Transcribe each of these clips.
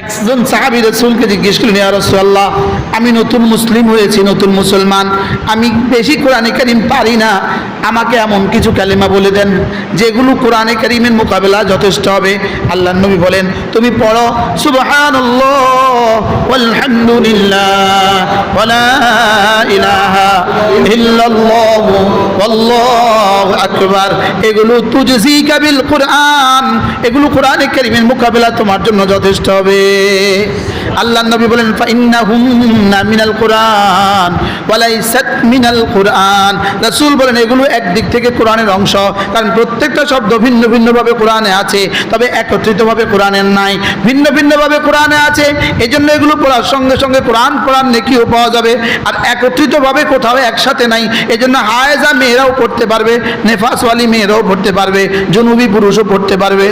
একজন সাহাবি রসুলকে জিজ্ঞেস করলেন, ইয়া আমি নতুন মুসলিম হয়েছি, নতুন মুসলমান। আমি বেশি কোরআনে কারিম পারি না। আমাকে এমন কিছু কালিমা বলে দেন, যেগুলো কোরআনে কারিমের মোকাবেলা যথেষ্ট হবে। আল্লাহ নবী বলেন, তুমি পড়ো, সুবহানাল্লাহ, ওয়ালহামদুলিল্লাহ আকবার। এগুলো তুজজি কাবিল কোরআন। এগুলো কোরআনে কারিমের মোকাবেলা তোমার জন্য যথেষ্ট হবে। আল্লাহ নবী বলেন মিনাল কোরআন মিনাল কোরআন। রাসূল বলেন, এগুলো একদিক থেকে কোরআনের অংশ। কারণ প্রত্যেকটা শব্দ ভিন্ন ভিন্নভাবে কোরআনে আছে, তবে একত্রিতভাবে কোরআনের নাই। ভিন্ন ভিন্নভাবে কোরআনে আছে এই জন্য এগুলো পড়ার সঙ্গে সঙ্গে কোরআন পড়ার নেকিও পাওয়া যাবে। আর একত্রিতভাবে কোথাও একসাথে নাই। এই জন্য হায়েজা মেয়েরাও পড়তে পারবে, নেফাসওয়ালি মেয়েরাও পড়তে পারবে, জনুবি পুরুষও পড়তে পারবে।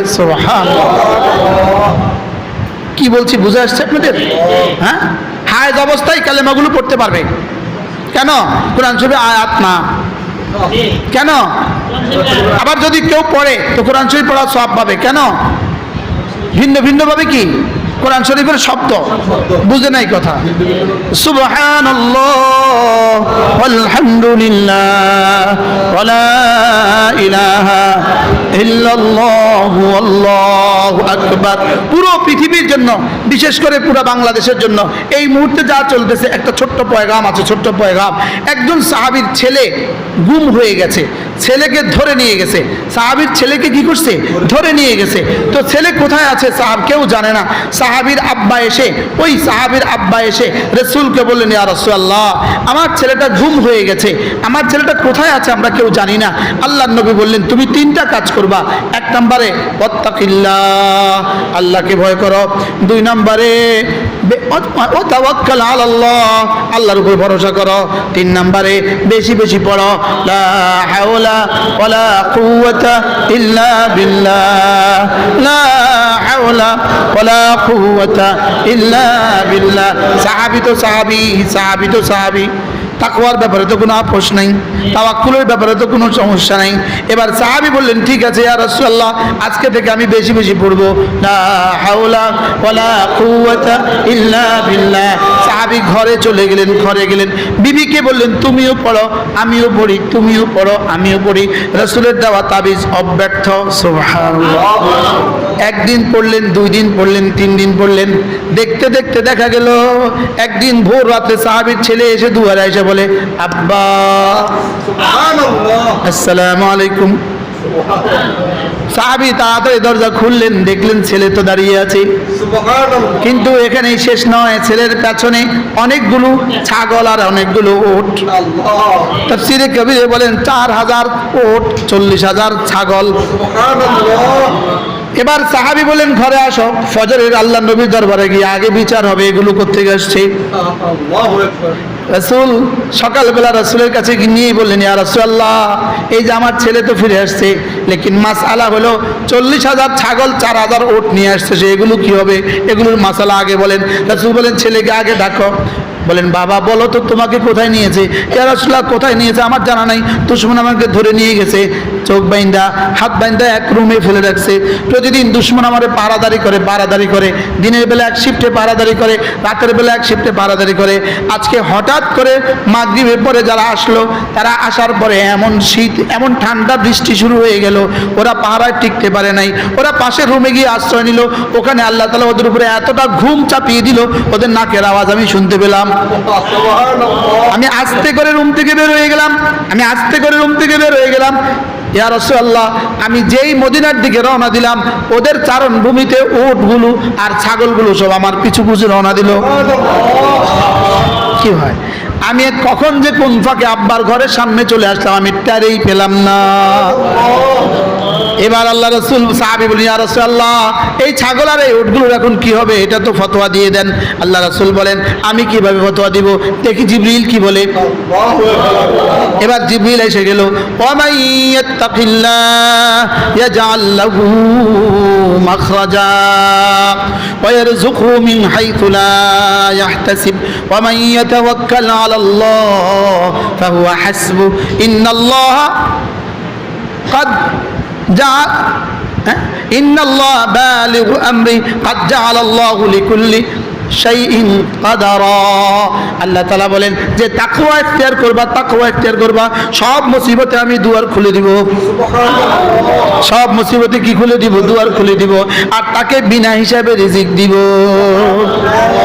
কি বলছি, বুঝে আসছে আপনাদের? হ্যাঁ? হায়েজ অবস্থায় কালেমাগুলো পড়তে পারবে। কেন? কোরআন শরীফে আয়াত না। কেন? আবার যদি কেউ পড়ে, তো কোরআন শরীফ পড়া সব পাবে। কেন? ভিন্ন ভিন্ন ভাবে কি? কোরআন শরীফের শব্দ। বুঝে নাই কথা। সুবহান আলহামদুলিল্লাহ ওয়ালা ইলাহা পুরো পৃথিবীর জন্য, বিশেষ করে পুরো বাংলাদেশের জন্য, এই মুহূর্তে যা চলতেছে, একটা ছোট্ট পয়গাম আছে, ছোট্ট পয়গাম। একজন সাহাবীর ছেলে গুম হয়ে গেছে, ছেলেকে ধরে নিয়ে গেছে। সাহাবীর ছেলেকে কি করছে? ধরে নিয়ে গেছে। তো ছেলে কোথায় আছে সাহাব কেউ জানে না। সাহাবীর আব্বা এসে, ওই সাহাবীর আব্বা এসে রসুলকে বললেন, ইয়া রাসূলুল্লাহ, আমার ছেলেটা গুম হয়ে গেছে। আমার ছেলেটা কোথায় আছে আমরা কেউ জানি না। আল্লাহ নবী বললেন, তুমি তিনটা কাজ করবা। এক নম্বরে আল্লাহকে ভয় করো। দুই নম্বরে আল্লাহর উপর ভরসা করো। তিন নম্বরে বেশি বেশি পড়ো। লা হাওলা ইল্লা লা হাওলা ইল্লা তো সাহাবী সাহাবী তো তাকওয়ার ব্যাপারে তো কোনো আপোষ নাই, তাওয়াক্কুলের ব্যাপারে তো কোনো সমস্যা নাই। এবার সাহাবি বললেন, ঠিক আছে, ইয়া রাসূলুল্লাহ, আজকে থেকে আমি বেশি বেশি পড়ব। লা হাওলা ওয়ালা কুওয়াতা ইল্লা বিল্লাহ। সাহাবি ঘরে চলে গেলেন ঘরে গেলেন। বিবিকে বললেন তুমিও পড়ো আমিও পড়ি তুমিও পড়ো আমিও পড়ি। রসুলের দেওয়া তাবিজ অব্যর্থ একদিন পড়লেন দুই দিন পড়লেন তিন দিন পড়লেন। দেখতে দেখতে দেখা গেল একদিন ভোর রাতে সাহাবির ছেলে এসে দুয়ারে এসে বলে আব্বা আসসালামু আলাইকুম। সাহাবি তাড়াতাড়ি দরজা খুললেন দেখলেন ছেলে তো দাঁড়িয়ে আছে। কিন্তু এখানেই শেষ নয় ছেলের পেছনে অনেকগুলো ছাগল আর অনেকগুলো ওট। তাফসিরে কবিরে বলেন চার হাজার ওট চল্লিশ হাজার ছাগল। এবার সাহাবি বলেন ঘরে আসো ফজরের আল্লাহ নবীর দরবারে গিয়ে আগে বিচার হবে এগুলো করতে আসছে? রসুল সকালবেলা রসুলের কাছে নিয়ে বললেন, ইয়া রসুল্লাহ এই যে আমার ছেলে তো ফিরে আসছে। লেকিন মাস আলা হলো, চল্লিশ হাজার ছাগল, চার হাজার ওট নিয়ে আসছে সে, এগুলো কী হবে? এগুলোর মাসালা আগে বলেন। রসুল বলেন, ছেলেকে আগে ডাকো। বলেন, বাবা, বলো তো তোমাকে কোথায় নিয়েছে? ইয়া রসুল্লাহ কোথায় নিয়েছে? আমার জানা নাই। দুশ্মন আমাকে ধরে নিয়ে গেছে, চোখ বাইন্দা, হাত বাইন্দা এক রুমে ফেলে রাখছে। প্রতিদিন দুশ্মন আমারে পাড়াদারি করে পাড়াদারি করে। দিনের বেলা এক শিফটে পাড়াদারি করে, রাতের বেলা এক শিফটে পাড়াদারি করে। আজকে হঠাৎ করে মাগরিবের পরে যারা আসলো, তারা আসার পরে এমন শীত, এমন ঠান্ডা বৃষ্টি শুরু হয়ে গেল। ওরা পাহারায় টিকতে পারে নাই। ওরা পাশের রুমে গিয়ে আশ্রয় নিল। ওখানে আল্লাহ তালা ওদের উপরে এতটা ঘুম চাপিয়ে দিল, ওদের নাকের আওয়াজ আমি শুনতে পেলাম। আমি আস্তে করে রুম থেকে বের হয়ে গেলাম। আমি আস্তে করে রুম থেকে বের হয়ে গেলাম। ইয়া রাসূলুল্লাহ, আমি যেই মদিনার দিকে রওনা দিলাম, ওদের চারণ ভূমিতে উটগুলো আর ছাগলগুলো সব আমার পিছু পিছু রওনা দিল। কি হয়? আমি কখন যে কোন ফাঁকে আব্বার ঘরের সামনে চলে আসলাম, আমি টারেই পেলাম না। এবার আল্লাহ রসুল সাহাবি বলি আর আল্লাহ এই ছাগল আর এই উটগুলোর এখন কি হবে এটা তো ফতোয়া দিয়ে দেন আল্লাহ রসুল বলেন আমি কিভাবে ফতোয়া দিব দেখি জিবরিল কি বলে এবার জিবরিল এসে গেল ওয়ামাই ইয়াত্তাকিল্লাহ ইয়াজআল লাহু মাখরাজা ويرزقه من حيث لا يحتسب ومن يتوكل على الله فهو حسبه إن الله قد যা হ্যাঁ? আল্লাহ তালা বলেন যে তাকুয়া এখতিয়ার করবা তাকুয়া এখতিয়ার করবা সব মুসিবতে আমি দুয়ার খুলে দিব। সব মুসিবতে কি খুলে দিব? দুয়ার খুলে দিব। আর তাকে বিনা হিসাবে রিজিক দিব।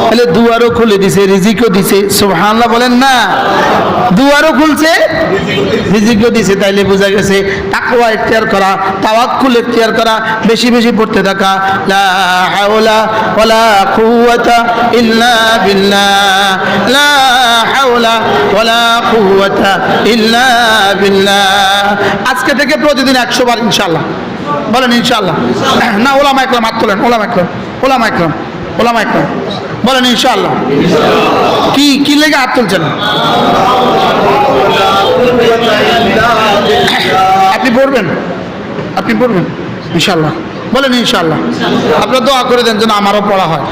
তাহলে দুয়ারও খুলে দিছে রিজিকও দিছে। সুবহানাল্লাহ বলেন না। দুয়ারও খুলছে রিজিকও দিছে, তাইলে বোঝা গেছে তাকওয়া ইখতিয়ার করা, তাওয়াক্কুল ইখতিয়ার করা, বেশি বেশি পড়তে থাকা, লা হাওলা ওয়ালা কুওয়াতা ইল্লা বিল্লাহ, লা হাওলা ওয়ালা কুওয়াতা ইল্লা বিল্লাহ। আজকে থেকে প্রতিদিন একশো বার ইনশাআল্লাহ। বলেন ইনশাআল্লাহ। না ওলামা একরাম হাত ওলামা একরাম ওলামা একরাম ওলামা একরাম বলেন ইনশাল্লাহ কি কি লেগে হাত তুলছেন? আপনি পড়বেন? আপনি পড়বেন? ইনশাল্লাহ বলেন ইনশাল্লাহ আপনারা দোয়া করে দেন যেন আমারও পড়া হয়।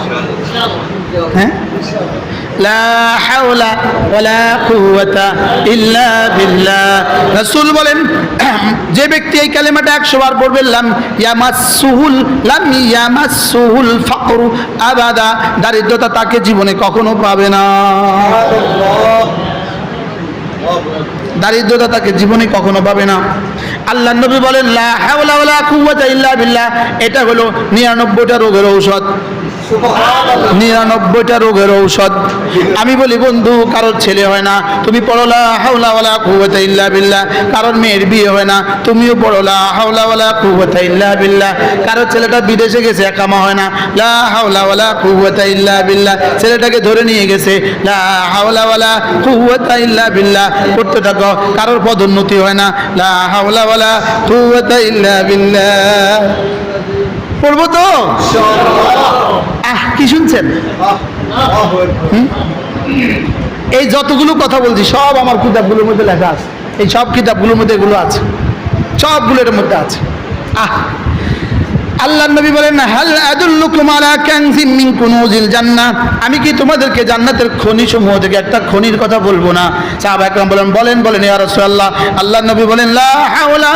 হ্যাঁ? লা হাওলা ওয়ালা কুওয়াতা ইল্লা বিল্লাহ। রাসূল বলেন, যে ব্যক্তি এই কালেমাটা একশো বার পড়বে লাম ইয়ামাসসুহুল লাম ইয়ামাসসুহুল ফাকরু আবাদা। দারিদ্রতা তাকে জীবনে কখনো পাবে না। দারিদ্রতা তাকে জীবনে কখনো পাবে না। আল্লাহ নবী বলেন, লা হাওলা ওয়ালা কুওয়াতা ইল্লা বিল্লাহ। এটা হলো নিরানব্বইটা রোগের ঔষধ। নিরানব্বইটা রোগের ঔষধ। আমি বলি, বন্ধু, কারোর ছেলে হয় না। তুমি পড়লা হাওলাওয়ালা কুয়াতা ইল্লা বিল্লাহ। কারোর মেয়ের বিয়ে হয় না। তুমিও পড়লা হাওলাওয়ালা কুয়াতা ইল্লা বিল্লাহ। কারোর ছেলেটা বিদেশে গেছে একামা হয় না। লা হাওলাওয়ালা কুয়াতা ইল্লা বিল্লাহ। ছেলেটাকে ধরে নিয়ে গেছে, লা হাওলাওয়ালা কুয়াতা ইল্লা বিল্লাহ। করতে থাকো, কারোর পদোন্নতি হয় না। লা হাওলাওয়ালা কুয়াতা ইল্লা বিল্লাহ। পড়ব তো? আহ কি শুনছেন? এই যতগুলো কথা বলছি সব আমার কিতাবগুলোর মধ্যে লেখা আছে। এই সব কিতাবগুলোর মধ্যে এগুলো আছে। সবগুলো এর মধ্যে আছে। আহ আল্লাহ নবী বলেন আমি কি তোমাদেরকে জান্নাতের খনি সমূহ থেকে একটা খনির কথা বলব না? সাহাবা একরাম বলেন বলেন বলেন রাসূলুল্লাহ। আল্লাহ নবী বলেন, লা হাওলা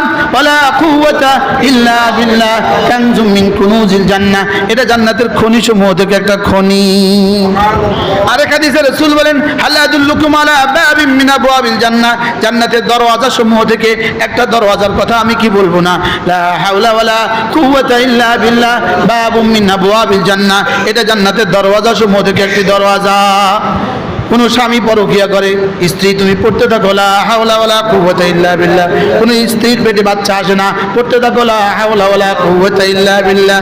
এটা জান্নাতের খনি সমূহ থেকে একটা খনি। আরেক হাদিসে রাসূল বলেন, হাল জান্নাতের দরওয়াজা সমূহ থেকে একটা দরওয়াজার কথা আমি কি বলব না? লা হাওলা ওয়ালা কুওয়াতা ইল্লা বিল্লাহ বাবু মিন আবওয়াবিল জান্নাহ। এটা জান্নাতের দরওয়াজা সমূহ থেকে একটি দরওয়াজা। কোন স্বামী পরকিয়া করে, স্ত্রী তুমি পড়তে থাকো হাওলা ওয়ালা ইল্লা কোন স্ত্রীর পেটে বাচ্চা আসে না, পড়তে থাকো হাওলা ওয়ালা ইল্লা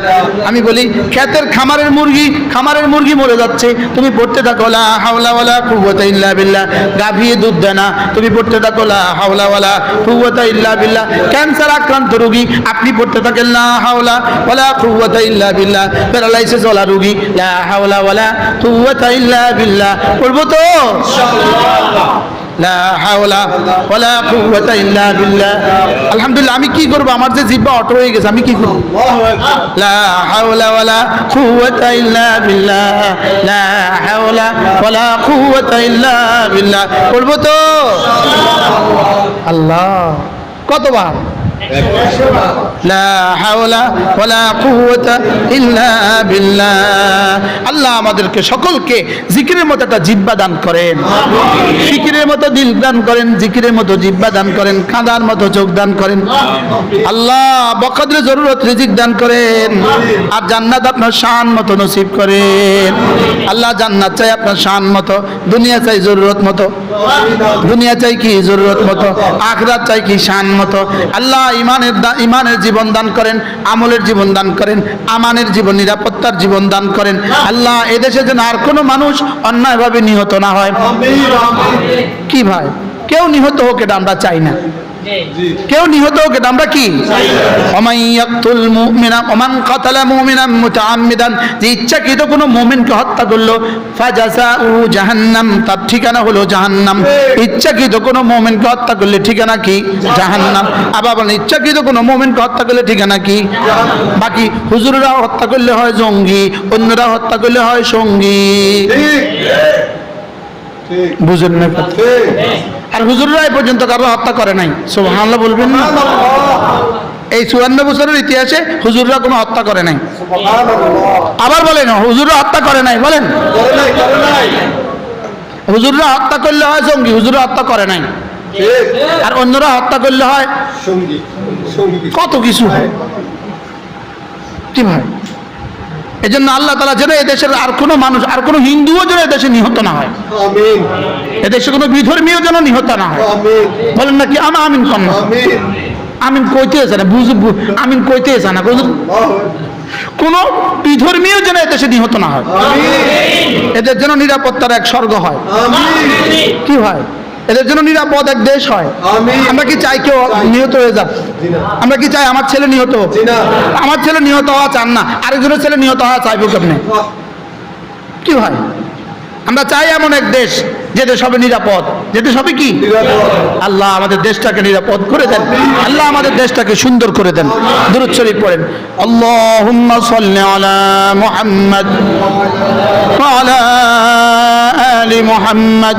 আমি বলি, ক্ষেতের খামারের মুরগি খামারের মুরগি মরে যাচ্ছে, তুমি পড়তে থাকো, লা হাওলা ইল্লা বিল্লাহ। গাভিয়ে দুধ দেয় না, তুমি পড়তে থাকো, লা হাওলা ইল্লা বিল্লাহ। ক্যান্সার আক্রান্ত রোগী, আপনি পড়তে থাকেন, লা হাওলা ওয়ালা কুওয়াতা ইল্লা বিল্লাহ। প্যারালাইসিস ওয়ালা রোগী, লা হাওলা ওয়ালা কুওয়াতা ইল্লা পড়ব তো বিল্লাহ। আলহামদুলিল্লাহ আমি কি করব? আমার যে জিহ্বা অটো হয়ে গেছে আমি কি করব? পড়ব তো? আল্লাহ। কতবার? লা হাওলা ওয়ালা কুওয়াতা ইল্লা বিল্লাহ আল্লাহ আমাদেরকে সকলকে জিকিরের মতো একটা জিব্বা দান করেন। ফিকিরের মতো দিল দান করেন, জিকিরের মতো জিব্বা দান করেন, কাঁদার মতো চোখ দান করেন। আল্লাহ বকদরে জরুরত রিজিক দান করেন। আর জান্নাত আপনার শান মতো নসিব করেন। আল্লাহ জান্নাত চাই আপনার শান মতো, দুনিয়া চাই জরুরত মতো। দুনিয়া চাই কি জরুরত মতো, আখরাত চাই কি শান মতো। আল্লাহ ইমানের দা- ইমানের জীবন দান করেন আমলের জীবন দান করেন আমানের জীবন নিরাপত্তার জীবন দান করেন। আল্লাহ এদেশে যেন আর কোনো মানুষ অন্যায়ভাবে নিহত না হয়। কি ভাই? কেউ নিহত হোক এটা আমরা চাই না। কেউ নিহত হোক এটা আমরা কি? ওমান ইয়াকতুল মুমিনা ওমান কাতালা মুমিনান মুতাআম্মিদান যে ইচ্ছাকৃত কোনো মুমিনকে হত্যা করল ফাজাসাউ জাহান্নাম তার ঠিকানা হলো জাহান্নাম। ইচ্ছাকৃত কোনো মুমিনকে হত্যা করলে ঠিকানা কি? জাহান্নাম। আবার বলেন ইচ্ছাকৃত কোনো মুমিনকে হত্যা করলে ঠিকানা কি? বাকি হুজুররা হত্যা করলে হয় জঙ্গি অন্যরা হত্যা করলে হয় সঙ্গী। বুঝেন না কথা? আর হুজুররা এ পর্যন্ত কারও হত্যা করে নাই। সুবহানাল্লাহ বলবেন না। এই চুয়ান্ন বছরের ইতিহাসে হুজুররা কোনো হত্যা করে নাই। আবার বলেন হুজুররা হত্যা করে নাই বলেন। হুজুররা হত্যা করলে হয় জঙ্গি হুজুররা হত্যা করে নাই। আর অন্যরা হত্যা করলে হয় সঙ্গী সঙ্গী। কত কিছু হয়। কি ভাই? এই জন্য আল্লাহ তালা যেন এদেশের আর কোনো মানুষ আর কোনো হিন্দুও যেন এদেশে নিহত না হয়। আমিন। এদেশে কোনো বিধর্মীয় যেন নিহত না হয়। আমিন। বলেন না কি আমা আমিন কম আমিন। কইতে আছে না বুঝ আমিন কইতে আছে না কোনো- কোনো বিধর্মীয় যেন এদেশে নিহত না হয়। এদের যেন নিরাপত্তার এক স্বর্গ হয়। কি হয়? এদের জন্য নিরাপদ এক দেশ হয়। আমরা কি চাই কেউ নিহত হয়ে যাক? আমরা কি চাই আমার ছেলে নিহত হোক? আমার ছেলে নিহত হওয়া চান না। আরেকজনের ছেলে নিহত হওয়া চাইব কেমনে কি হয় আমরা চাই এমন এক দেশ যে দেশ হবে নিরাপদ। যে দেশ হবে কি? আল্লাহ আমাদের দেশটাকে নিরাপদ করে দেন। আল্লাহ আমাদের দেশটাকে সুন্দর করে দেন। দুরুদ শরীফ পড়েন। আল্লাহুম্মা সাল্লি আলা মুহাম্মদ ওয়া আলা আলি মুহাম্মদ।